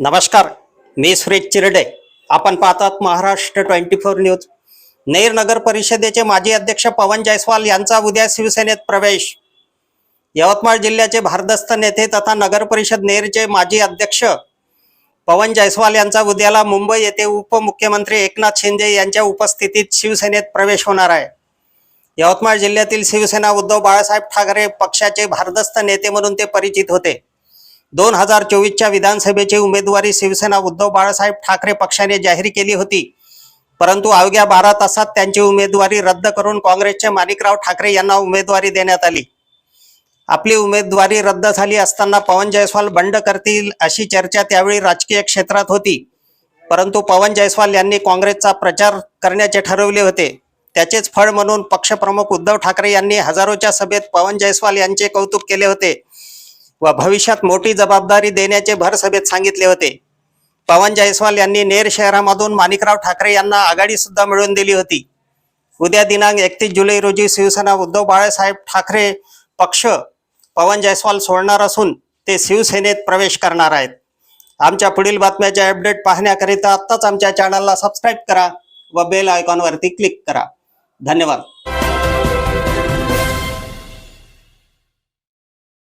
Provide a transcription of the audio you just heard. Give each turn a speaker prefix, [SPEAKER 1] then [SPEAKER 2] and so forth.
[SPEAKER 1] नमस्कार मी सुरेश चिरडे. आपण पाहतात Maharashtra twenty four news. Ner नगर परिषदेचे माजी अध्यक्ष पवन जयस्वाल यांचा उद्या शिवसेनेत प्रवेश. यवतमाळ जिल्ह्याचे भारदस्त नेते तथा नगर परिषद नेरचे माजी अध्यक्ष पवन जयस्वाल यांचा उद्याला मुंबई येथे उपमुख्यमंत्री एकनाथ शिंदे यांच्या उपस्थितीत शिवसेनेत प्रवेश होणार आहे. यवतमाळ जिल्ह्यातील शिवसेना उद्धव बाळासाहेब ठाकरे पक्षाचे भारदस्त नेते म्हणून ते परिचित होते. दोन हजार चोवीसच्या विधानसभेची उमेदवारी शिवसेना उद्धव बाळासाहेब ठाकरे पक्षाने जाहीर केली होती. परंतु अवघ्या बारा तासात त्यांची उमेदवारी रद्द करून काँग्रेसचे माणिकराव ठाकरे यांना उमेदवारी देण्यात आली. आपली उमेदवारी रद्द झाली असताना पवन जयस्वाल बंड करतील अशी चर्चा त्यावेळी राजकीय क्षेत्रात होती. परंतु पवन जयस्वाल यांनी काँग्रेसचा प्रचार करण्याचे ठरवले होते. त्याचेच फळ म्हणून पक्षप्रमुख उद्धव ठाकरे यांनी हजारोच्या सभेत पवन जयस्वाल यांचे कौतुक केले होते. व भविष्यात मोठी जबाबदारी देण्याचे भरसभेत सांगितले होते. पवन जयस्वाल यांनी नेर शहरामधून माणिकराव ठाकरे यांना आघाडी सुद्धा मिळवून दिली होती. उद्या दिनांक एकतीस जुलै रोजी शिवसेना उद्धव बाळासाहेब ठाकरे पक्ष पवन जयस्वाल सोडणार असून ते शिवसेनेत प्रवेश करणार आहेत. आमच्या पुढील बातम्याचे अपडेट पाहण्याकरिता आत्ताच आमच्या चॅनलला सबस्क्राईब करा व बेल आयकॉनवरती क्लिक करा. धन्यवाद.